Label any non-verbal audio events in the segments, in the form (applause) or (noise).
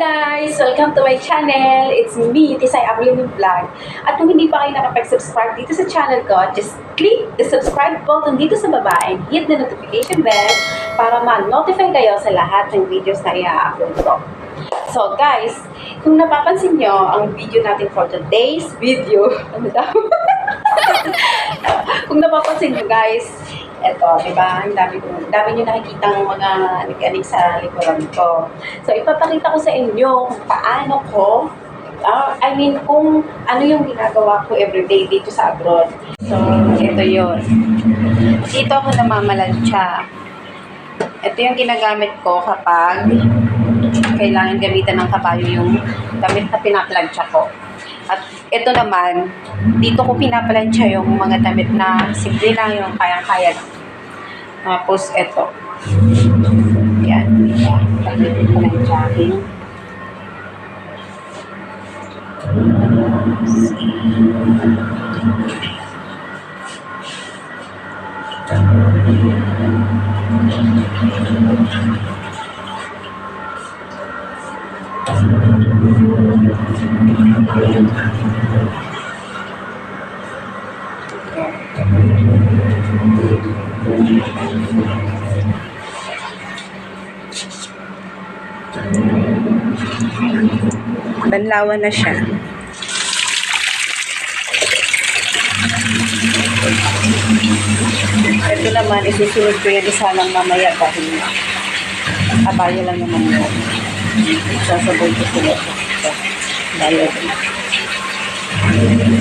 guys! Welcome to my channel! It's me, Tisay Ablin Vlog. At kung hindi pa kayo nakapag-subscribe dito sa channel ko, just click the subscribe button dito sa baba and hit the notification bell para ma-notify kayo sa lahat ng videos na i-upload ko. So guys, kung napapansin nyo, ang video natin for today's video, (laughs) ano daw? (laughs) kung napapansin nyo guys, eto, di ba? Ang dami, dami nyo nakikita ng mga nag sa likuran ko. So, ipapakita ko sa inyo kung paano ko, ah, I mean, kung ano yung ginagawa ko everyday dito sa abroad. So, ito yun. Dito ako namamalansya. Ito yung ginagamit ko kapag kailangan gamitan ng kabayo yung damit na pinaplansya ko. At ito naman, dito ko pinaplansya yung mga damit na simple lang yung kayang-kaya lang. Tapos ito. Yan. Damit ko na yung jogging. Banlawan na siya. Ito naman, isusunod ko yan isa lang mamaya dahil kabayo lang naman yun. Sasabay ko sila. Din. Yan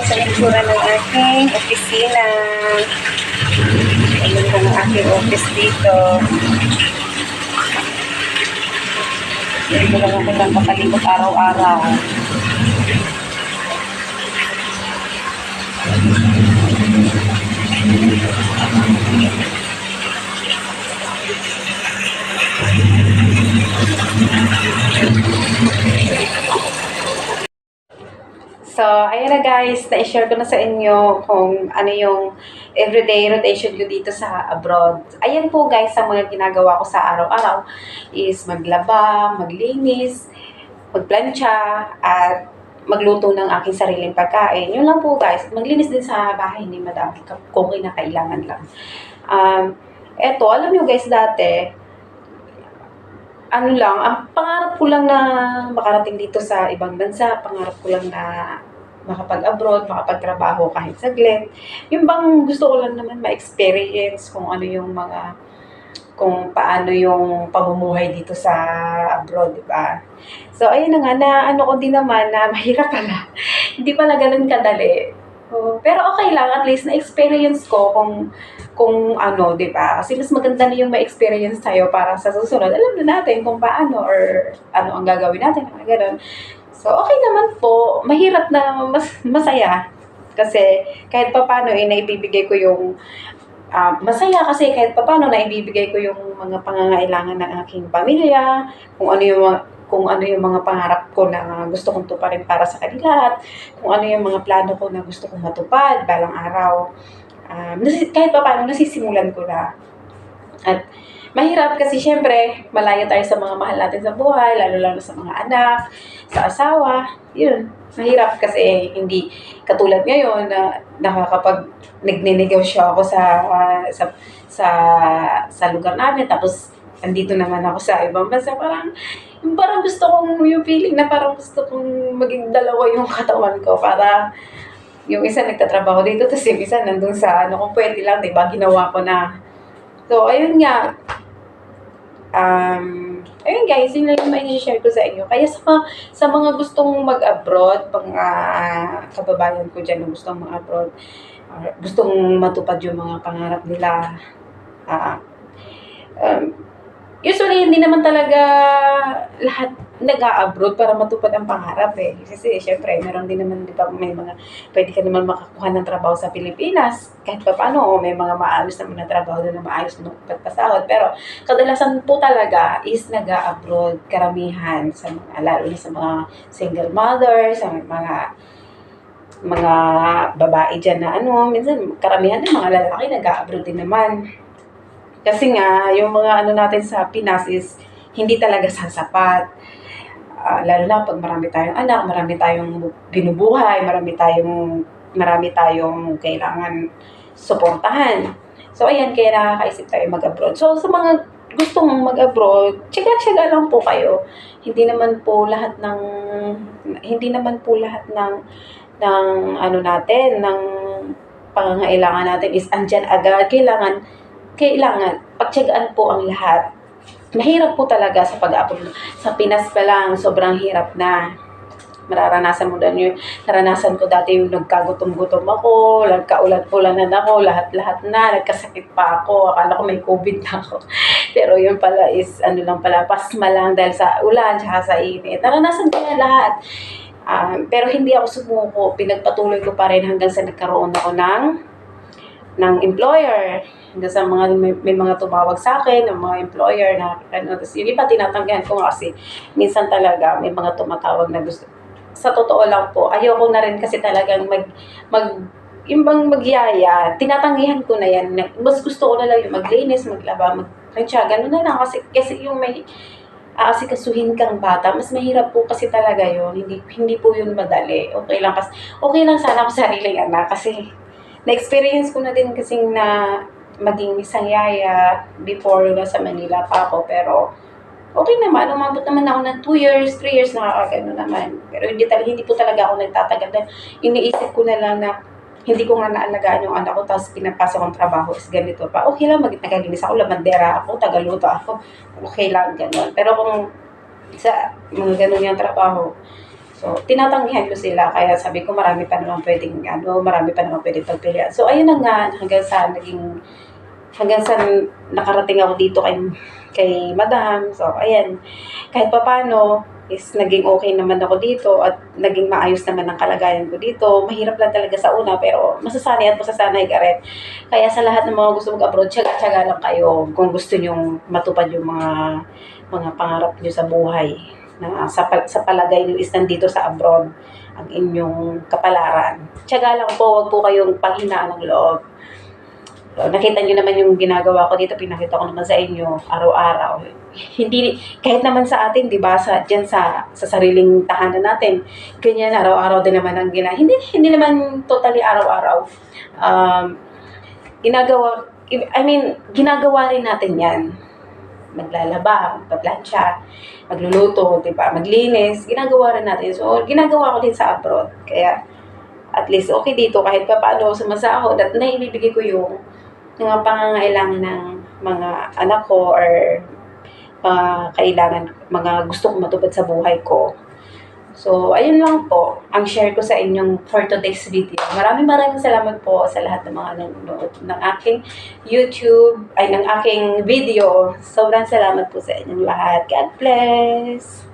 guys, ang itsura ng aking opisina. Alam ko ng aking office dito. Dito lang ako lang pakalibot araw-araw. So, ayan na guys, na-share ko na sa inyo kung ano yung everyday rotation ko dito sa abroad. Ayan po guys, ang mga ginagawa ko sa araw-araw is maglaba, maglinis, magplancha, at magluto ng aking sariling pagkain. Yun lang po guys, maglinis din sa bahay ni madam kung kinakailangan lang. Um, eto, alam nyo guys dati, ano lang, ang pangarap ko lang na makarating dito sa ibang bansa, pangarap ko lang na makapag-abroad, makapagtrabaho kahit saglit. Yung bang gusto ko lang naman ma-experience kung ano yung mga kung paano yung pamumuhay dito sa abroad, di ba? So, ayun na nga, na ano ko din naman na mahirap pala. (laughs) Hindi pala ganun kadali. Oh, pero okay lang, at least na-experience ko kung kung ano, 'di ba? Kasi mas maganda na yung ma-experience tayo para sa susunod. Alam na natin kung paano or ano ang gagawin natin, mga ganun. So, okay naman po. Mahirap na mas masaya. Kasi kahit pa paano, eh, naibibigay ko yung ah, masaya kasi kahit pa paano naibibigay ko yung mga pangangailangan ng aking pamilya, kung ano yung kung ano yung mga pangarap ko na gusto kong tuparin para sa kanila at kung ano yung mga plano ko na gusto kong matupad balang araw. Um, kahit pa paano, nasisimulan ko na. At mahirap kasi syempre, malayo tayo sa mga mahal natin sa buhay, lalo-lalo sa mga anak, sa asawa. Yun, mahirap kasi hindi katulad ngayon na nakakapag nagnenegosyo ako sa sa sa sa lugar namin tapos andito naman ako sa ibang bansa parang yung parang gusto kong yung feeling na parang gusto kong maging dalawa yung katawan ko para yung isa nagtatrabaho dito tapos yung isa nandun sa ano kung pwede lang, di ba? Ginawa ko na. So, ayun nga. Um, ayun guys, yun lang yung mai-share ko sa inyo. Kaya sa mga, sa mga gustong mag-abroad, mga kababayan ko dyan na gustong mag-abroad, or gustong matupad yung mga pangarap nila, ah, um, usually hindi naman talaga lahat nag-a-abroad para matupad ang pangarap eh. Kasi syempre, meron din naman, di ba, may mga, pwede ka naman makakuha ng trabaho sa Pilipinas. Kahit pa paano, o may mga maayos naman na trabaho doon na maayos na pagpasahod. Pero kadalasan po talaga is nag-a-abroad karamihan sa mga, lalo na sa mga single mothers, sa mga mga babae dyan na ano, minsan karamihan ng mga lalaki nag-a-abroad din naman. Kasi nga, yung mga ano natin sa Pinas is hindi talaga sasapat. Ah, lalo na pag marami tayong anak, marami tayong binubuhay, marami tayong marami tayong kailangan suportahan. So, ayan, kaya nakakaisip tayo mag-abroad. So, sa mga gustong mag-abroad, tsaga-tsaga lang po kayo. Hindi naman po lahat ng, hindi naman po lahat ng, ng ano natin, ng pangangailangan natin is andyan agad. Kailangan, kailangan, pagtsagaan po ang lahat. Mahirap po talaga sa pag-abroad. Sa Pinas pa lang, sobrang hirap na mararanasan mo din yung naranasan ko dati yung nagkagutom-gutom ako, nagkaulat-ulanan ako, lahat-lahat na, nagkasakit pa ako, akala ko may COVID na ako. (laughs) Pero yun pala is, ano lang pala, pasma lang dahil sa ulan, tsaka sa init. Naranasan ko na lahat. Um, pero hindi ako sumuko, pinagpatuloy ko pa rin hanggang sa nagkaroon ako ng ng employer. Hanggang sa mga, may, may mga tumawag sa akin, ng mga employer na, ano, tapos yung iba tinatanggihan ko kasi minsan talaga may mga tumatawag na gusto, sa totoo lang po, ayoko na rin kasi talagang mag, mag, yung magyaya, tinatanggihan ko na yan. Mas gusto ko na lang yung maglinis, maglaba, magkretsa, ganun na lang. Kasi, kasi yung may aasikasuhin kang bata, mas mahirap po kasi talaga yun. Hindi, hindi po yun madali. Okay lang kasi, okay lang sana ako sariling anak kasi na-experience ko na din kasi na maging isang yaya before nasa Manila pa ako. Pero, okay naman, umabot naman ako ng 2 years, 3 years, nakakagano naman. Pero hindi, talaga, hindi po talaga ako nagtatagal. Iniisip ko na lang na hindi ko nga naalagaan yung anak ko, tapos pinapasok ang trabaho is ganito pa. Okay lang, mag nagalinis ako, labandera ako, tagaluto ako. Okay lang, gano'n. Pero kung sa mga ganun yung trabaho, so, tinatanggihan ko sila. Kaya sabi ko, marami pa naman pwedeng, ano, marami pa naman pwedeng pagpilian. So, ayun na nga, hanggang sa naging hanggang sa nakarating ako dito kay, kay madam. So, ayan. Kahit pa paano, is naging okay naman ako dito at naging maayos naman ang kalagayan ko dito. Mahirap lang talaga sa una, pero masasanay at masasanay ka rin. Kaya sa lahat ng mga gusto mag-abroad, tsaga-tsaga lang kayo kung gusto nyong matupad yung mga mga pangarap nyo sa buhay na sa, sa palagay nyo is nandito sa abroad ang inyong kapalaran. Tsaga lang po, wag po kayong panghinaan ng loob. So, nakita niyo naman yung ginagawa ko dito, pinakita ko naman sa inyo araw-araw. Hindi kahit naman sa atin, 'di ba, sa diyan sa sa sariling tahanan natin, ganyan araw-araw din naman ang gina. Hindi hindi naman totally araw-araw. Um, ginagawa I mean, ginagawa rin natin 'yan. Maglalaba, magpaplansya, magluluto, 'di ba? Maglinis, ginagawa rin natin. So, ginagawa ko din sa abroad. Kaya at least okay dito kahit pa paano sumasahod at naibibigay ko yung mga pangangailangan ng mga anak ko or mga kailangan, mga gusto ko matupad sa buhay ko. So, ayun lang po ang share ko sa inyong for today's video. Maraming maraming salamat po sa lahat ng mga nanonood ng aking YouTube, ay ng aking video. Sobrang salamat po sa inyong lahat. God bless!